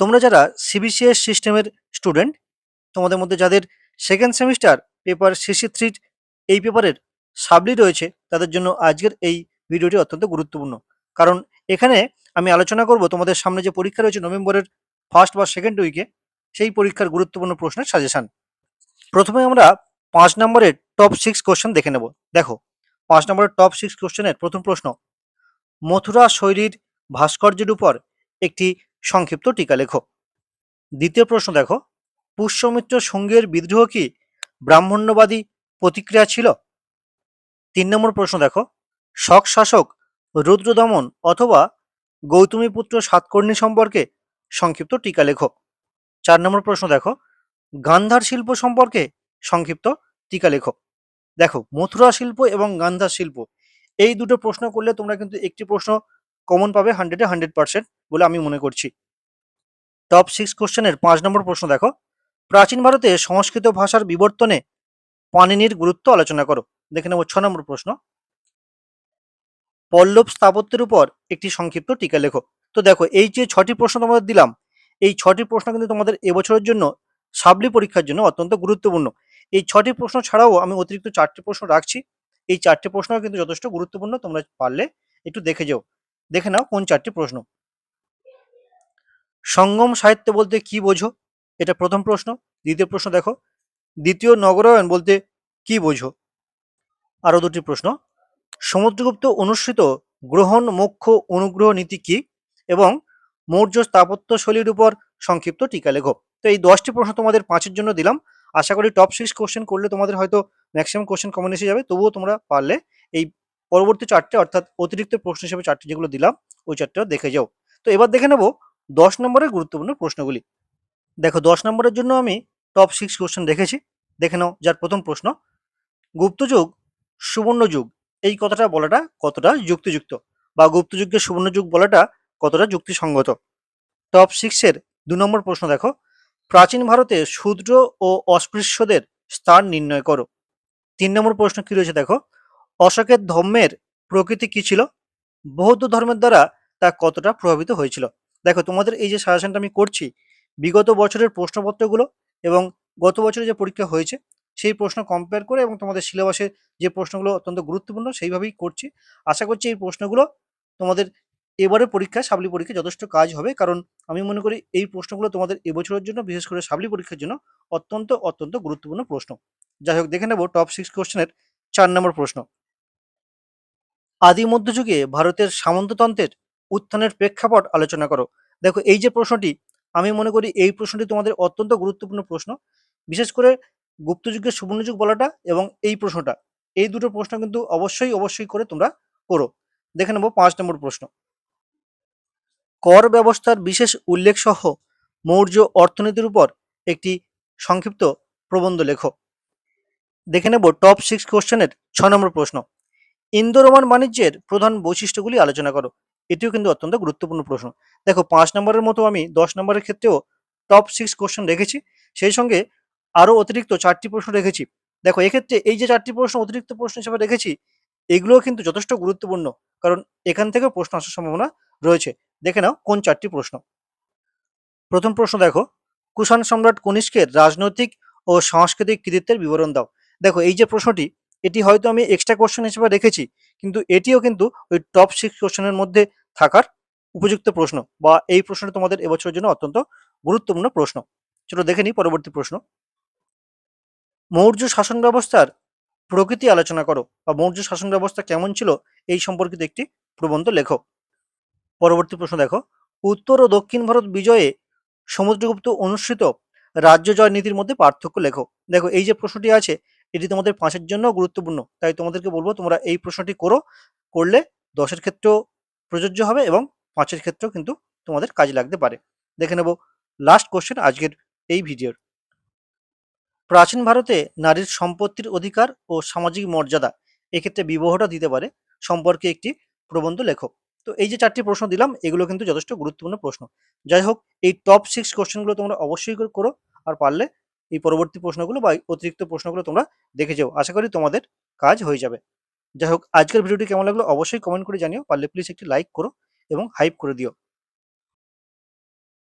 তোমরা যারা সিবিসিএস সিস্টেমের স্টুডেন্ট তোমাদের মধ্যে যাদের second semester paper CC three এই পেপারের সাবলি রয়েছে, তাদের জন্য আজকের এই ভিডিওটি অত্যন্ত গুরুত্বপূর্ণ। কারণ এখানে আমি আলোচনা করব তোমাদের সামনে যে পরীক্ষা রয়েছে নভেম্বরের ফার্স্ট বা সেকেন্ড উইকে সেই পরীক্ষার গুরুত্বপূর্ণ প্রশ্নের সাজেশান প্রথমে আমরা পাঁচ নম্বরের টপ সিক্স কোশ্চেন দেখে নেব। দেখো, পাঁচ নম্বরের টপ সিক্স কোশ্চেনের প্রথম প্রশ্ন, মথুরা শৈলীর ভাস্কর্যের উপর একটি সংক্ষিপ্ত টিকা লেখো। দ্বিতীয় প্রশ্ন দেখো, পুষ্যমিত্র সঙ্গের বিদ্রোহ কি ব্রাহ্মণ্যবাদী প্রতিক্রিয়া ছিল? তিন নম্বর প্রশ্ন দেখো শক শাসক রুদ্রদমন অথবা গৌতমীপুত্র সাতকর্ণী সম্পর্কে সংক্ষিপ্ত টিকা লেখো। চার নম্বর প্রশ্ন দেখো, গান্ধার শিল্প সম্পর্কে সংক্ষিপ্ত টিকা লেখো। দেখো, মথুরা শিল্প এবং গান্ধার শিল্প, এই দুটো প্রশ্ন করলে তোমরা কিন্তু একটি প্রশ্ন কমন পাবে হান্ড্রেডে হান্ড্রেড পার্সেন্ট বলে আমি মনে করছি। টপ সিক্স কোশ্চেনের পাঁচ নম্বর প্রশ্ন দেখো। প্রাচীন ভারতে সংস্কৃত ভাষার বিবর্তনে পানিনির গুরুত্ব আলোচনা করো। দেখে নেব ছ নম্বর প্রশ্ন। পল্লব স্থাপত্যের উপর একটি সংক্ষিপ্ত টিকা লেখো। তো দেখো, এই যে ছটি প্রশ্ন তোমাদের দিলাম, এই ছটি প্রশ্ন কিন্তু তোমাদের এবছরের জন্য সাবলি পরীক্ষার জন্য অত্যন্ত গুরুত্বপূর্ণ। এই ছটি প্রশ্ন ছাড়াও আমি অতিরিক্ত চারটি প্রশ্ন রাখছি। এই চারটি প্রশ্ন কিন্তু যথেষ্ট গুরুত্বপূর্ণ, তোমরা পারলে একটু দেখে যাও। দেখে নাও কোন চারটি প্রশ্ন। সঙ্গম সাহিত্য বলতে কি বোঝো? এটা প্রথম প্রশ্ন। দ্বিতীয় প্রশ্ন দেখো। দ্বিতীয় নগরায়ণ বলতে কি বোঝো? আরও দুটি প্রশ্ন। সমুদ্রগুপ্ত অনুসৃত গ্রহণ মোক্ষ অনুগ্রহ নীতি কি? এবং মৌর্য স্থাপত্য শৈলীর উপর সংক্ষিপ্ত টিকা লেখো। তো এই দশটি প্রশ্ন তোমাদের পাঁচের জন্য দিলাম। আশা করি টপ সিক্স কোশ্চেন করলে তোমাদের হয়তো ম্যাক্সিমাম কোশ্চেন কমন এসে যাবে। তবুও তোমরা পারলে এই পরবর্তী চারটে, অর্থাৎ অতিরিক্ত প্রশ্ন হিসেবে চারটে যেগুলো দিলাম, ওই চারটেও দেখে যাও। তো এবার দেখে নেব দশ নম্বরের গুরুত্বপূর্ণ প্রশ্নগুলি। দেখো, দশ নম্বরের জন্য আমি টপ সিক্স কোশ্চেন দেখেছি। দেখে নাও যার প্রথম প্রশ্ন। গুপ্তযুগ সুবর্ণ যুগ, এই কথাটা বলাটা কতটা যুক্তিযুক্ত? বা গুপ্তযুগকে সুবর্ণ যুগ বলাটা কতটা যুক্তিসঙ্গত? টপ সিক্সের দু নম্বর প্রশ্ন দেখো। প্রাচীন ভারতে শূদ্র ও অস্পৃশ্যদের স্থান নির্ণয় করো। তিন নম্বর প্রশ্ন কি রয়েছে দেখো? অশোকের ধর্মের প্রকৃতি কি ছিল? বৌদ্ধ ধর্মের দ্বারা তা কতটা প্রভাবিত হয়েছিল? দেখো, তোমাদের এই যে সাজেশনটা আমি করছি, বিগত বছরের প্রশ্নপত্রগুলো এবং গত বছরে যে পরীক্ষা হয়েছে, সেই প্রশ্ন কম্পেয়ার করে এবং তোমাদের সিলেবাসে যে প্রশ্নগুলো অত্যন্ত গুরুত্বপূর্ণ, সেইভাবেই করছি। আশা করছি এই প্রশ্নগুলো তোমাদের এবারে পরীক্ষায় সাবলি পরীক্ষা যথেষ্ট কাজ হবে, কারণ আমি মনে করি এই প্রশ্নগুলো তোমাদের এবছরের জন্য, বিশেষ করে সাবলি পরীক্ষার জন্য অত্যন্ত অত্যন্ত গুরুত্বপূর্ণ প্রশ্ন। যাই হোক, দেখে নেব টপ সিক্স কোশ্চেনের চার নম্বর প্রশ্ন। আদি মধ্যযুগে ভারতের সামন্ততন্ত্রের উত্থানের প্রেক্ষাপট আলোচনা করো। দেখো, এই যে প্রশ্নটি, আমি মনে করি এই প্রশ্নটি তোমাদের অত্যন্ত গুরুত্বপূর্ণ প্রশ্ন। বিশেষ করে গুপ্তযুগের সুবর্ণযুগ বলাটা এবং এই প্রশ্নটা, এই দুটো প্রশ্ন কিন্তু অবশ্যই অবশ্যই করে তোমরা করো। দেখে নেব পাঁচ নম্বর প্রশ্ন। কর ব্যবস্থার বিশেষ উল্লেখ সহ মৌর্য অর্থনীতির উপর একটি সংক্ষিপ্ত প্রবন্ধ লেখো। দেখে নেব টপ সিক্স কোশ্চেনের ছ নম্বর প্রশ্ন। ইন্দো রোমান বাণিজ্যের প্রধান বৈশিষ্ট্যগুলি আলোচনা করো। এটিও কিন্তু অত্যন্ত গুরুত্বপূর্ণ প্রশ্ন। দেখো, পাঁচ নম্বরের মতো আমি দশ নম্বরের ক্ষেত্রেও টপ সিক্স কোশ্চেন রেখেছি। সেই সঙ্গে আরও অতিরিক্ত চারটি প্রশ্ন রেখেছি। দেখো, এক্ষেত্রে এই যে চারটি প্রশ্ন, অতিরিক্ত প্রশ্ন হিসেবে রেখেছি, এগুলোও কিন্তু যথেষ্ট গুরুত্বপূর্ণ। কারণ এখান থেকে প্রশ্ন আসার সম্ভাবনা রয়েছে। দেখে নাও কোন চারটি প্রশ্ন। প্রথম প্রশ্ন দেখো, কুষাণ সম্রাট কনিষ্কের রাজনৈতিক ও সাংস্কৃতিক কৃতিত্বের বিবরণ দাও। দেখো, এই যে প্রশ্নটি এটি হয়তো আমি এক্সট্রা কোশ্চেন হিসেবে রেখেছি, কিন্তু এটিও কিন্তু ওই টপ সিক্স কোশ্চেনের মধ্যে থাকার উপযুক্ত প্রশ্ন বা এই প্রশ্নটি তোমাদের এবছরের জন্য অত্যন্ত গুরুত্বপূর্ণ প্রশ্ন। চলো দেখে নিই পরবর্তী প্রশ্ন। মৌর্য শাসন ব্যবস্থার প্রকৃতি আলোচনা করো বা মৌর্য শাসন ব্যবস্থা কেমন ছিল এই সম্পর্কিত একটি প্রবন্ধ লেখো। পরবর্তী প্রশ্ন দেখো, উত্তর ও দক্ষিণ ভারত বিজয়ে সমুদ্রগুপ্ত অনুসৃত রাজ্য জয় নীতির মধ্যে পার্থক্য লেখো। দেখো এই যে প্রশ্নটি আছে এটি তোমাদের পাঁচের জন্য গুরুত্বপূর্ণ। তাই তোমাদেরকে বলব, তোমরা এই প্রশ্নটি করো, করলে দশের ক্ষেত্রেও প্রযোজ্য হবে এবং পাঁচের ক্ষেত্রেও কিন্তু তোমাদের কাজে লাগতে পারে। দেখে নেব লাস্ট কোশ্চেন আজকের এই ভিডিওর। প্রাচীন ভারতে নারীর সম্পত্তির অধিকার ও সামাজিক মর্যাদা এক্ষেত্রে বিবাহটা দিতে পারে সম্পর্কে একটি প্রবন্ধ লেখো তো এই যে চারটি প্রশ্ন দিলাম, এগুলো কিন্তু যথেষ্ট গুরুত্বপূর্ণ প্রশ্ন। যাই হোক, এই টপ সিক্স কোশ্চেনগুলো তোমরা অবশ্যই করো, আর পারলে এই পরবর্তী প্রশ্নগুলো বা অতিরিক্ত প্রশ্নগুলো তোমরা দেখে যাও। আশা করি তোমাদের কাজ হয়ে যাবে। যাই হোক, আজকের ভিডিওটি কেমন লাগল অবশ্যই কমেন্ট করে জানিও। পারলে প্লিজ একটি লাইক করো এবং হাইপ করে দিও।